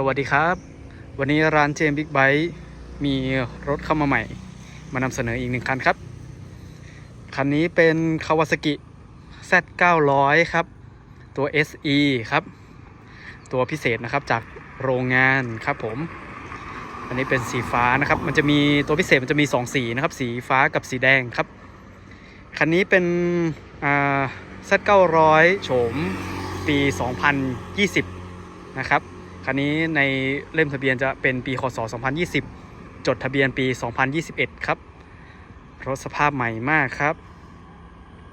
สวัสดีครับ วันนี้ร้านเจมบิ๊กไบค์มีรถเข้ามาใหม่ มานำเสนออีกหนึ่งคันครับ คันนี้เป็น Kawasaki Z900 ครับ ตัว SE ครับ ตัวพิเศษนะครับจากโรงงานครับผม อันนี้เป็นสีฟ้านะครับ มันจะมีตัวพิเศษมันจะมี 2 สีนะครับ สีฟ้ากับสีแดงครับ คันนี้เป็น Z900 โฉมปี 2020 นะครับ คันนี้ในเล่มทะเบียนจะเป็นปีคศ2020 จดทะเบียนปี 2021 ครับรถสภาพใหม่มากครับ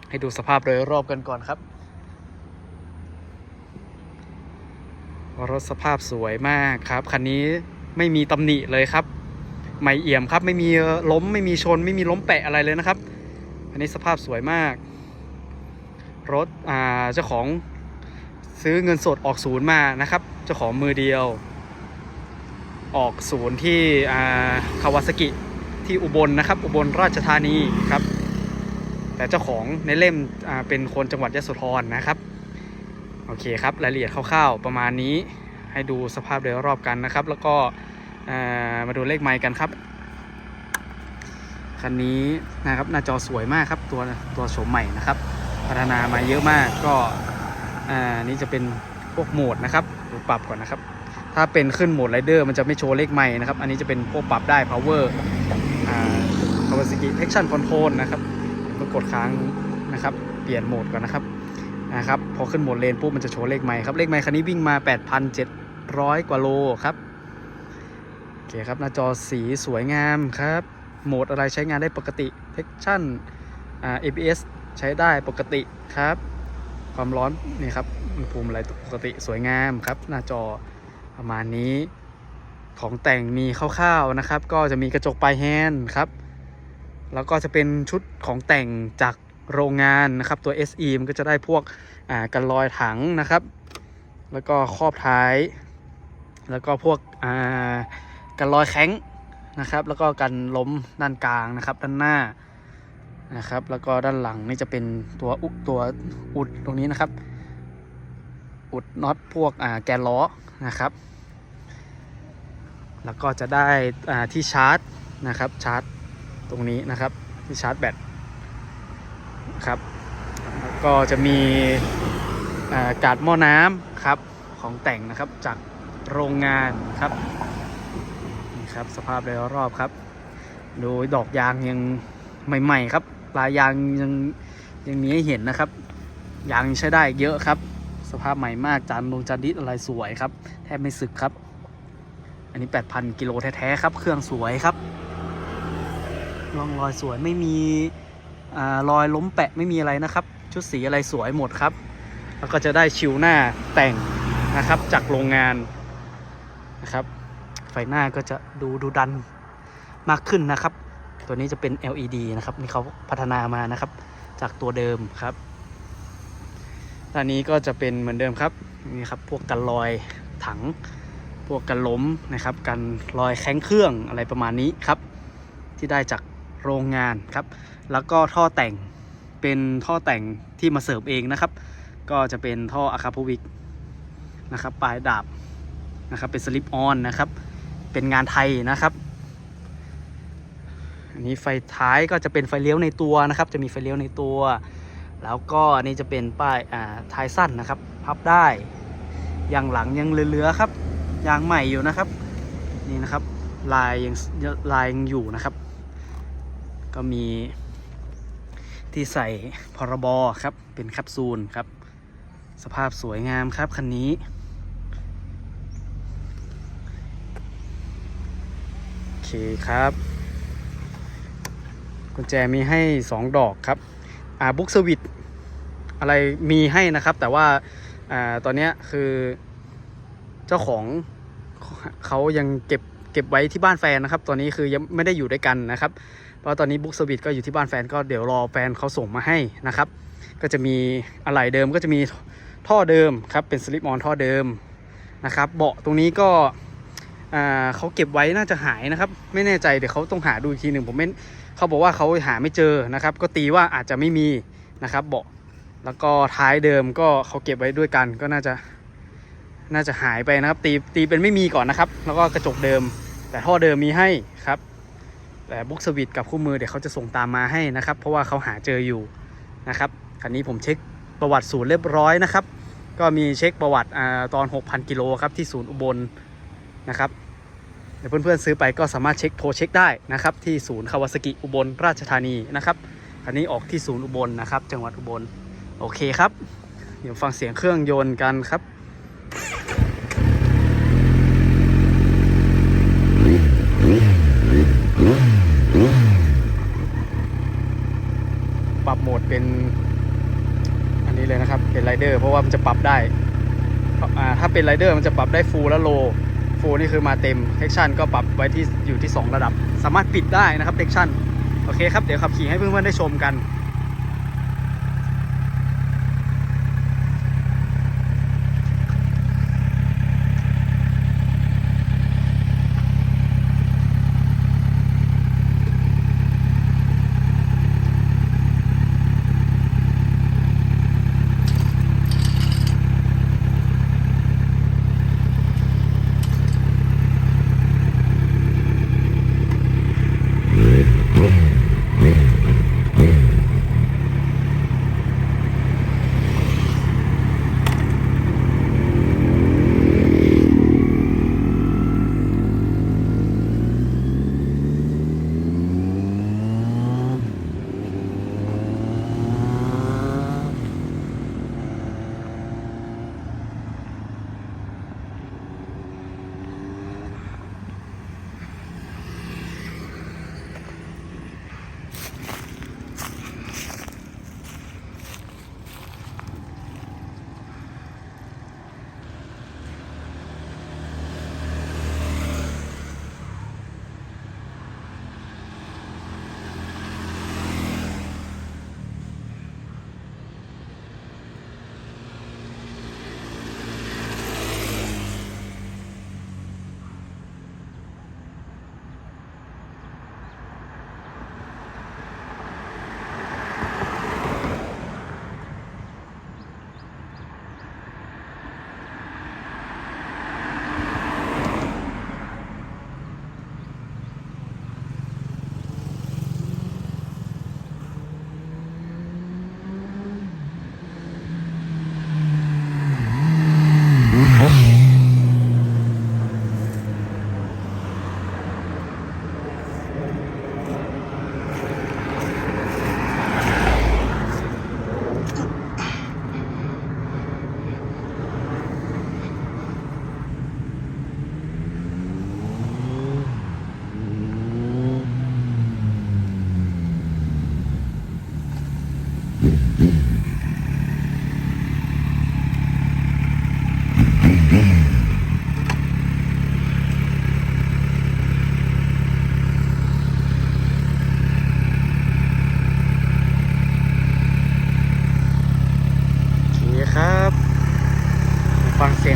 ให้ดูสภาพโดยรอบกันก่อนครับรถสภาพสวยมากครับคันนี้ไม่มีตำหนิเลยครับใหม่เอี่ยมครับไม่มีล้มไม่มีชน ไม่มีล้มแปะอะไรเลยนะครับ อันนี้สภาพสวยมาก รถอ่าเจ้าของ ซื้อเงินสดออกศูนย์มานะครับเจ้าของมือเดียว ออกศูนย์ที่อาคาวาซากิที่อุบลนะครับ อุบลราชธานีครับ แต่เจ้าของในเล่มอาเป็นคนจังหวัดยะโสธรนะครับ โอเคครับรายละเอียดคร่าวๆประมาณนี้ให้ดูสภาพโดยรอบกันนะครับ แล้วก็มาดูเลขไมค์กันครับคันนี้นะครับหน้าจอสวยมากครับตัวตัวโฉมใหม่นะครับ พัฒนามาเยอะมากก็ อ่านี่จะเป็นพวกโหมดนะครับดูปรับก่อนนะครับ ถ้าเป็นขึ้นโหมดไรเดอร์มันจะไม่โชว์เลขไม้นะครับ อันนี้จะเป็นพวกปรับได้ power อ่า Kawasaki Action Control นะครับก็กดค้างนะครับเปลี่ยนโหมดก่อนนะครับนะครับพอขึ้นโหมดเลนปุ๊บมันจะโชว์เลขไม้ครับเลขไม้คันนี้วิ่งมา 8,700 กว่าโลครับโอเคครับหน้าจอสีสวยงามครับ โหมดอะไรใช้งานได้ปกติ Action อ่า ABS ใช้ได้ปกติครับ ความร้อนนี่ครับอุณหภูมิอะไรปกติสวยงามครับ หน้าจอประมาณนี้ของแต่งมีคร่าวๆนะครับ ก็จะมีกระจกปลายแฮนด์ครับ แล้วก็จะเป็นชุดของแต่งจากโรงงานนะครับ ตัว SE มันก็จะได้พวกอ่ากันรอยถังนะครับ แล้วก็ครอบท้าย แล้วก็พวกอ่ากันรอยแข้งนะครับ แล้วก็กันล้มด้านกลางนะครับ ด้านหน้า นะครับ แล้วก็ด้านหลังนี่จะเป็นตัวอุตัวอุดตรงนี้นะครับ อุดน็อตพวกแกนล้อนะครับ แล้วก็จะได้ที่ชาร์จนะครับชาร์จตรงนี้นะครับที่ชาร์จแบตครับแล้วก็จะมีากาดหม้อน้ำครับของแต่งนะครับจากโรงงานครับนี่ครับสภาพโดยรอบครับดูดอกยางยังใหม่ ๆ ครับ ปลายยางยังยังมีให้เห็นนะครับ ยางใช้ได้เยอะครับ สภาพใหม่มากจานลงจานดิสอะไรสวยครับ แทบไม่สึกครับ อันนี้ 8,000 กิโลแท้ๆครับ เครื่องสวยครับร่องรอยสวยไม่มีอารอยล้มแปะไม่มีอะไรนะครับ ชุดสีอะไรสวยหมดครับ แล้วก็จะได้ชิวหน้าแต่งนะครับจากโรงงานนะครับ ไฟหน้าก็จะดูดูดันมากขึ้นนะครับ ตัวนี้จะเป็น LED นะครับนี่เขาพัฒนามานะครับ จากตัวเดิมครับด้านนี้ก็จะเป็นเหมือนเดิมครับนี่ครับพวกกันรอยถัง พวกกันล้มนะครับกันรอยแข้งเครื่องอะไรประมาณนี้ครับ ที่ได้จากโรงงานครับ แล้วก็ท่อแต่งเป็นท่อแต่งที่มาเสริมเองนะครับ ก็จะเป็นท่ออะคาโพวิกนะครับปลายดาบนะครับเป็นสลิปออนนะครับ เป็นงานไทยนะครับ นี้ไฟท้ายก็จะเป็นไฟเลี้ยวในตัวนะครับ จะมีไฟเลี้ยวในตัว แล้วก็อันนี้จะเป็นป้ายอ่าท้ายสั้นนะครับ พับได้ยางหลังยังเหลือๆครับยางใหม่อยู่นะครับ นี่นะครับ ลายยังลายยังอยู่นะครับ ก็มีที่ใส่พรบครับ เป็นแคปซูลครับ สภาพสวยงามครับคันนี้โอเคครับ กุญแจมีให้ 2 ดอกครับอ่าบุ๊กสวิตอะไรมีให้นะครับ แต่ว่าอ่าตอนนี้คือเจ้าของเขายังเก็บเก็บไว้ที่บ้านแฟนนะครับ ตอนนี้คือยังไม่ได้อยู่ด้วยกันนะครับ เพราะตอนนี้บุ๊กสวิตก็อยู่ที่บ้านแฟนก็เดี๋ยวรอแฟนเขาส่งมาให้นะครับ ก็จะมีอะไหล่เดิมก็จะมีท่อเดิมครับเป็นสลิปออนท่อเดิมนะครับ เบาะตรงนี้ก็อ่าเขาเก็บไว้น่าจะหายนะครับ ไม่แน่ใจเดี๋ยวเขาต้องหาดูอีกทีหนึ่งผมไม่ เขาบอกว่าเขาหาไม่เจอนะครับ ก็ตีว่าอาจจะไม่มีนะครับเบาะแล้วก็ท้ายเดิมก็เขาเก็บไว้ด้วยกันก็น่าจะน่าจะหายไปนะครับ ตีตีเป็นไม่มีก่อนนะครับ แล้วก็กระจกเดิม แต่ท่อเดิมมีให้ครับ แต่บุ๊กสวิตกับคู่มือเดี๋ยวเขาจะส่งตามมาให้นะครับ เพราะว่าเขาหาเจออยู่นะครับคันนี้ผมเช็คประวัติศูนย์เรียบร้อยนะครับ ก็มีเช็คประวัติอาตอน 6,000 กิโลครับที่ศูนย์อุบลนะครับ ดี๋ยวเพื่อนๆซื้อไปก็สามารถเช็คโทรเช็คได้นะครับที่ศูนย์คาวาสกิอุบลราชธานีนะครับคันนี้ออกที่ศูนย์อุบลนะครับ จังหวัดอุบลโอเคครับ เดี๋ยวฟังเสียงเครื่องยนต์กันครับปรับโหมดเป็น อันนี้เลยนะครับเป็นไรเดอร์เพราะว่ามันจะปรับได้ถ้าเป็นไรเดอร์มันจะปรับได้ฟูลและโล ฟูนี่คือมาเต็มเทคชันก็ปรับไว้ที่อยู่ที่ 2 ระดับ สามารถปิดได้นะครับเทคชันโอเคครับ เดี๋ยวขับขี่ให้เพื่อนๆได้ชมกัน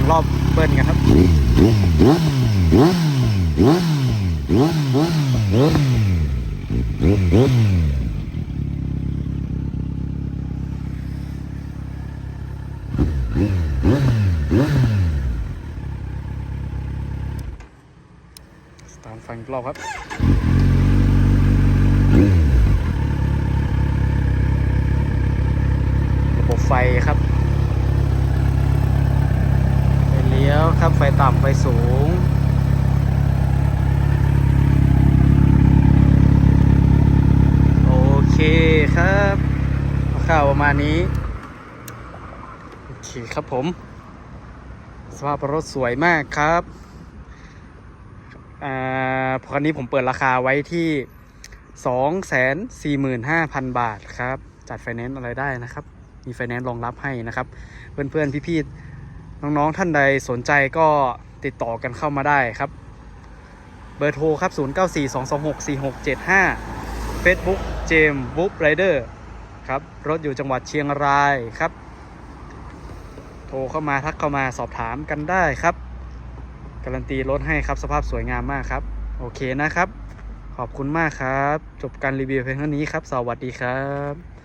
รอบเบิ้ลกันครับตามฟังอีกรอบครับระบบไฟครับ ไฟเลี้ยวครับ ไฟต่ำไฟสูง โอเคครับข่าวประมาณนี้ โอเคครับผม สภาพรถสวยมากครับอ่าคันนี้ผมเปิดราคาไว้ที่245,000 บาทครับ จัดไฟแนนซ์อะไรได้นะครับ มีไฟแนนซ์รองรับให้นะครับ เพื่อนๆ พี่ๆ น้องๆท่านใดสนใจก็ติดต่อกันเข้ามาได้ครับ เบอร์โทรครับ 0942264675 Facebook เจมบุ๊บไรเดอร์ครับ รถอยู่จังหวัดเชียงรายครับ โทรเข้ามาทักเข้ามาสอบถามกันได้ครับ การันตีรถให้ครับสภาพสวยงามมากครับ โอเคนะครับ ขอบคุณมากครับ จบการรีวิวเพียงเท่านี้ครับ สวัสดีครับ